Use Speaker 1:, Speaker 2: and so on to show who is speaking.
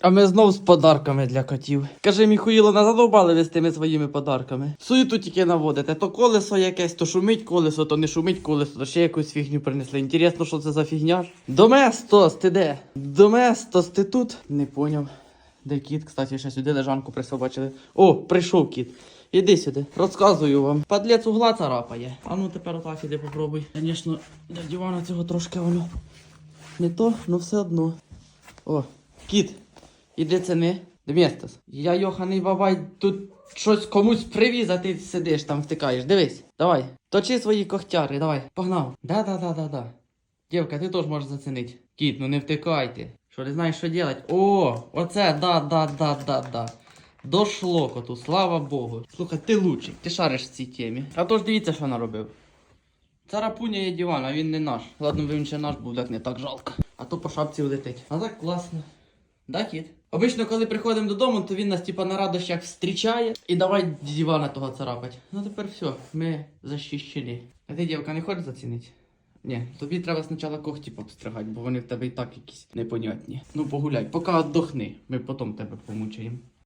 Speaker 1: А ми знов з подарками для котів. Каже, Міхуїло, не задовбали ви з тими своїми подарками. Суєту тільки наводите. То колесо якесь, то шумить колесо, то не шумить колесо, то ще якусь фігню принесли. Інтересно, що це за фігня? Доместос, ти де? Доместос, ти тут? Не поняв. Де кіт, кстати, ще сюди лежанку присобачили. О, прийшов кіт. Іди сюди, розказую вам. Падлець угла царапає. А ну тепер отак іди попробуй. Звісно, для дивана цього трошки воно. Не то, но все одно. О, кіт, іди це не. Демєстас. Я йоханий бабай тут щось комусь привіз, а ти сидиш там втикаєш. Дивись, давай. Точи свої когтяри, давай, погнав. Да-да-да-да-да. Дівка, ти теж можеш зацінити. Кіт, ну не втикайте. Що не знаєш, що робити? О, оце да-да-да-да-да. Дошло коту, слава Богу. Слухай, ти лучик, ти шариш в цій темі. А то ж дивіться, що наробив. Царапуня є диван, а він не наш. Ладно, він ще наш був, так не так жалко. А то по шапці влетить. А так класно. Да, кіт? Обично, коли приходимо додому, то він нас типа на радощах зустрічає і давай дивана того царапать. Ну тепер все, ми защищені. А ти, дівка, не хочеш зацінити? Ні, тобі треба спочатку когті обстригати, бо вони в тебе і так якісь непонятні. Ну погуляй, поки отдохни, ми потім тебе помучаємо.